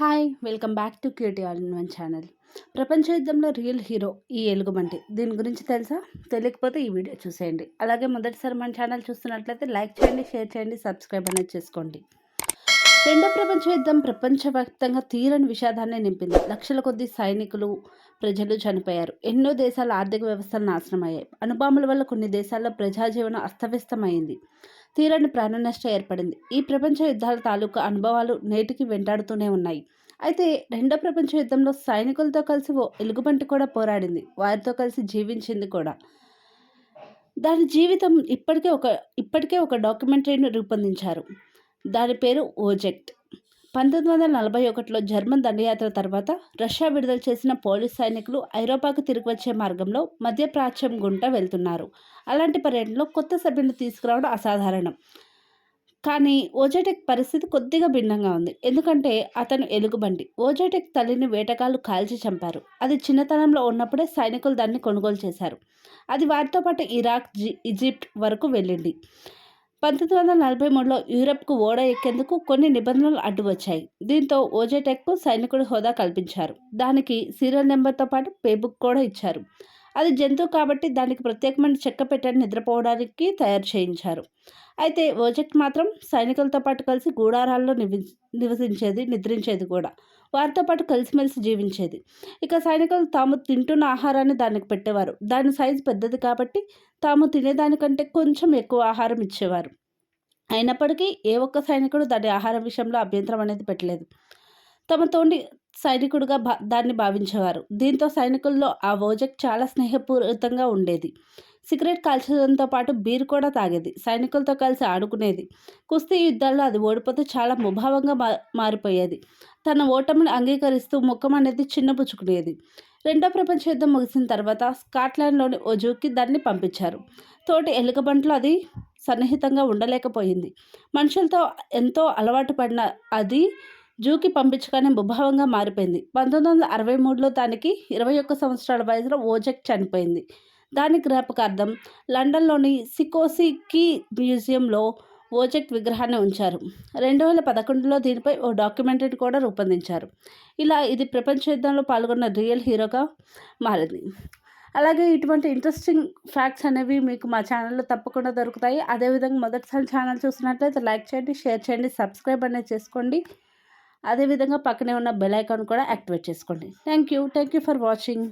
Hi welcome back to QT all in one channel. ప్రపంచ యుద్ధంలో real hero ఈ ఎలుగుబంటి దీని గురించి తెలుసా? తెలియకపోతే ఈ వీడియో చూసేయండి. అలాగే మొదటిసారి మన ఛానల్ చూస్తున్నట్లయితే లైక్ చేయండి షేర్ చేయండి సబ్స్క్రైబ్ అనేది చేసుకోండి. రెండో ప్రపంచ యుద్ధం ప్రపంచవ్యాప్తంగా తీరని విషాదాన్ని నింపింది. లక్షల కొద్ది సైనికులు ప్రజలు చనిపోయారు. ఎన్నో దేశాల ఆర్థిక వ్యవస్థలు నాశనమయ్యాయి. అణుబాంబుల వల్ల కొన్ని దేశాల్లో ప్రజాజీవనం అస్తవ్యస్తమైంది. తీరని ప్రాణ నష్టం ఏర్పడింది. ఈ ప్రపంచ యుద్ధాల తాలూకు అనుభవాలు నేటికి వెంటాడుతూనే ఉన్నాయి. అయితే రెండో ప్రపంచ యుద్ధంలో సైనికులతో కలిసి ఓ ఎలుగుబంటి కూడా పోరాడింది. వారితో కలిసి జీవించింది కూడా. దాని జీవితం ఇప్పటికే ఒక ఇప్పటికే ఒక డాక్యుమెంటరీని రూపొందించారు. దాని పేరు ఓజెక్ట్. పంతొమ్మిది వందల నలభై ఒకటిలో జర్మన్ దండయాత్ర తర్వాత రష్యా విడుదల చేసిన పోలీస్ సైనికులు ఐరోపాకు తిరిగి వచ్చే మార్గంలో మధ్యప్రాచ్యం గుంట వెళ్తున్నారు. అలాంటి పర్యటనలో కొత్త సభ్యులను తీసుకురావడం అసాధారణం. కానీ ఓజాటెక్ పరిస్థితి కొద్దిగా భిన్నంగా ఉంది. ఎందుకంటే అతను ఎలుగుబండి ఓజాటెక్ తల్లిని వేటగాళ్ళు కాల్చి చంపారు. అది చిన్నతనంలో ఉన్నప్పుడే సైనికులు దాన్ని కొనుగోలు చేశారు. అది వారితో పాటు ఇరాక్ ఈజిప్ట్ వరకు వెళ్ళింది. పంతొమ్మిది వందల నలభై మూడులో యూరప్కు ఓడ ఎక్కేందుకు కొన్ని నిబంధనలు అడ్డు వచ్చాయి దీంతో ఓజెటెక్కు సైనికుడి హోదా కల్పించారు. దానికి సీరియల్ నెంబర్తో పాటు పేబుక్ కూడా ఇచ్చారు. అది జంతువు కాబట్టి దానికి ప్రత్యేకమైన చెక్క పెట్టని నిద్రపోవడానికి తయారు చేయించారు. అయితే ఓజెక్ట్ మాత్రం సైనికులతో పాటు కలిసి గూడారాల్లో నివి నివసించేది నిద్రించేది కూడా. వారితో పాటు కలిసిమెలిసి జీవించేది. ఇక సైనికులు తాము తింటున్న ఆహారాన్ని దానికి పెట్టేవారు. దాని సైజు పెద్దది కాబట్టి తాము తినేదానికంటే కొంచెం ఎక్కువ ఆహారం ఇచ్చేవారు. అయినప్పటికీ ఏ ఒక్క సైనికుడు దాని ఆహారం విషయంలో అభ్యంతరం అనేది పెట్టలేదు. తమ తోటి సైనికుడుగా భా దాన్ని భావించేవారు. దీంతో సైనికుల్లో ఆ ఓజెక్ చాలా స్నేహపూరితంగా ఉండేది. సిగరెట్ కాల్చడంతో పాటు బీర్ కూడా తాగేది. సైనికులతో కలిసి ఆడుకునేది. కుస్తీ యుద్ధాల్లో అది ఓడిపోతే చాలా ముభావంగా మా మారిపోయేది. తన ఓటమిని అంగీకరిస్తూ ముఖం అనేది చిన్నపుచ్చుకునేది రెండో ప్రపంచ యుద్ధం ముగిసిన తర్వాత స్కాట్లాండ్లోని ఒజూకి దాన్ని పంపించారు. తోటి ఎలుకబంట్లో అది సన్నిహితంగా ఉండలేకపోయింది. మనుషులతో ఎంతో అలవాటు పడిన అది జూకి పంపించగానే ముభావంగా మారిపోయింది. పంతొమ్మిది వందల అరవై మూడులో దానికి ఇరవై ఒక్క సంవత్సరాల వయసులో ఓజెక్ చనిపోయింది. దాని జ్ఞాపకార్థం లండన్లోని సికోసి కీ మ్యూజియంలో ఓజెక్ విగ్రహాన్ని ఉంచారు. రెండు వేల పదకొండులో దీనిపై ఓ డాక్యుమెంటరీ కూడా రూపొందించారు. ఇలా ఇది ప్రపంచ యుద్ధంలో పాల్గొన్న రియల్ హీరోగా మారింది. అలాగే ఇటువంటి ఇంట్రెస్టింగ్ ఫ్యాక్ట్స్ అనేవి మీకు మా ఛానల్లో తప్పకుండా దొరుకుతాయి. అదేవిధంగా మొదటిసారి ఛానల్ చూసినట్లయితే లైక్ చేయండి షేర్ చేయండి సబ్స్క్రైబ్ అనేది చేసుకోండి. అదేవిధంగా పక్కనే ఉన్న బెల్ ఐకాన్ కూడా యాక్టివేట్ చేసుకోండి. Thank you thank you for watching